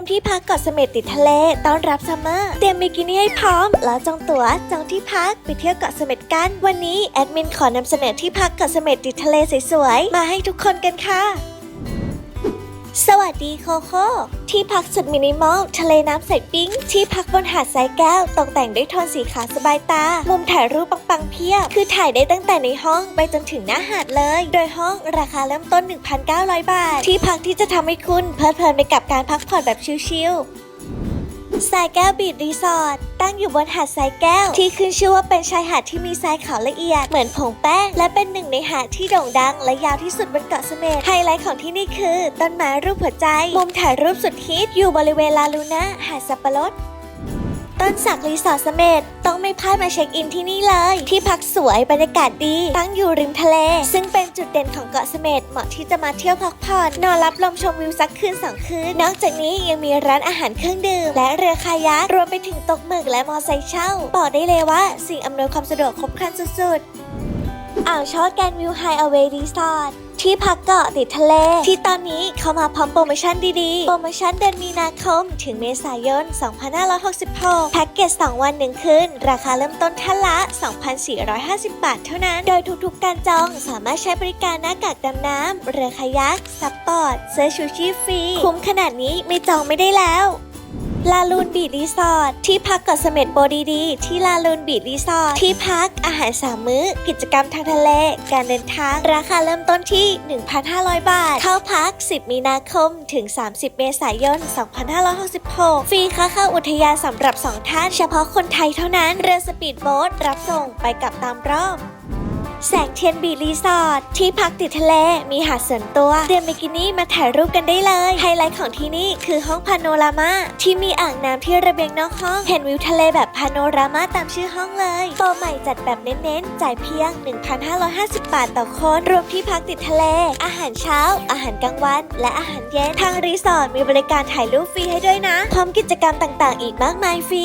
มที่พักเกาะเสม็ดติดทะเลต้อนรับซัมเมอร์เตรียมบิกินี่ให้พร้อม แล้วจองตั๋วจองที่พักไปเที่ยวเกาะเสม็ดกัน วันนี้แอดมินขอนำเสนอที่พักเกาะเสม็ดติดทะเลสวยๆมาให้ทุกคนกันค่ะ สวัสดีโคโค่ที่พักสุดมินิมอล ทะเลน้ำใสปิ้ง ที่พักบนหาดทรายแก้ว ตกแต่งด้วยโทนสีขาวสบายตา มุมถ่ายรูปปังๆเพียบ คือถ่ายได้ตั้งแต่ในห้องไปจนถึงหน้าหาดเลย โดยห้องราคาเริ่มต้น 1,900 บาท ที่พักที่จะทำให้คุณเพลิดเพลินไปกับการพักผ่อนแบบชิลๆ ทรายแก้วบีดรีสอร์ทตั้งอยู่บนหาดทรายแก้ว ที่ขึ้นชื่อว่าเป็นชายหาดที่มีทรายขาวละเอียดเหมือนผงแป้ง และเป็นหนึ่งในหาดที่โด่งดัง และยาวที่สุดบนเกาะเสม็ดไฮไลท์ของที่นี่คือ ต้นไม้รูปหัวใจ มุมถ่ายรูปสุดฮิตอยู่บริเวณลาลูน่าหาดสับปะรด ต้นสักรีสอร์ทเสม็ดต้องไม่พลาดมาเช็คอินที่นี่เลย ที่พักสวยบรรยากาศดีตั้งอยู่ริมทะเล ซึ่งเป็นจุดเด่นของเกาะเสม็ดเหมาะที่จะมาเที่ยวพักผ่อนนอนรับลมชมวิวสักคืนสองคืนนอกจากนี้ยังมีร้านอาหารเครื่องดื่ม และเรือคายักรวมไปถึงตกหมึกและมอไซค์เช่าบอกได้เลยว่าสิ่งอำนวยความสะดวกครบครันสุดๆอ่าวชอแกนวิวไฮอเวย์รีสอร์ท ที่พักเกาะติดทะเล ที่ตอนนี้เขามาพร้อมโปรโมชั่นดีๆ โปรโมชั่นเดือนมีนาคม ถึงเมษายน 2566 แพ็กเกจ 2 วัน 1 คืน ราคาเริ่มต้นท่านละ 2,450 บาทเท่านั้น โดยทุกๆการจองสามารถใช้บริการหน้ากากดำน้ำเรือคายักซัพพอร์ตเสื้อชูชีพฟรี คุ้มขนาดนี้ไม่จองไม่ได้แล้ว ลาลูนบีดรีสอร์ทที่พักเกาะเสม็ดโบดีๆที่ลาลูนบีดรีสอร์ทที่พักอาหารสามมื้อ กิจกรรมทางทะเล การเดินทาง ราคาเริ่มต้นที่ 1,500 บาท เข้าพัก 10 มีนาคม ถึง 30 เมษายน 2566 ฟรีค่าเข้าอุทยานสำหรับ 2 ท่าน เฉพาะคนไทยเท่านั้น เรือสปีดโบ๊ทรับส่งไปกลับตามรอบ แสงเทียนบีรีสอร์ทที่พักติดทะเลมีหาดส่วนตัวเตรียมบิกินี่มาถ่ายรูปกันได้เลย ไฮไลท์ของที่นี่คือห้องพาโนรามาที่มีอ่างน้ำที่ระเบียงนอกห้อง เห็นวิวทะเลแบบพาโนรามาตามชื่อห้องเลยโปรใหม่จัดแบบเน้นๆ จ่ายเพียง 1,550 บาทต่อคนรวมที่พักติดทะเล อาหารเช้า อาหารกลางวัน และอาหารเย็นทางรีสอร์ทมีบริการถ่ายรูปฟรีให้ด้วยนะพร้อมกิจกรรมต่างๆ อีกมากมายฟรี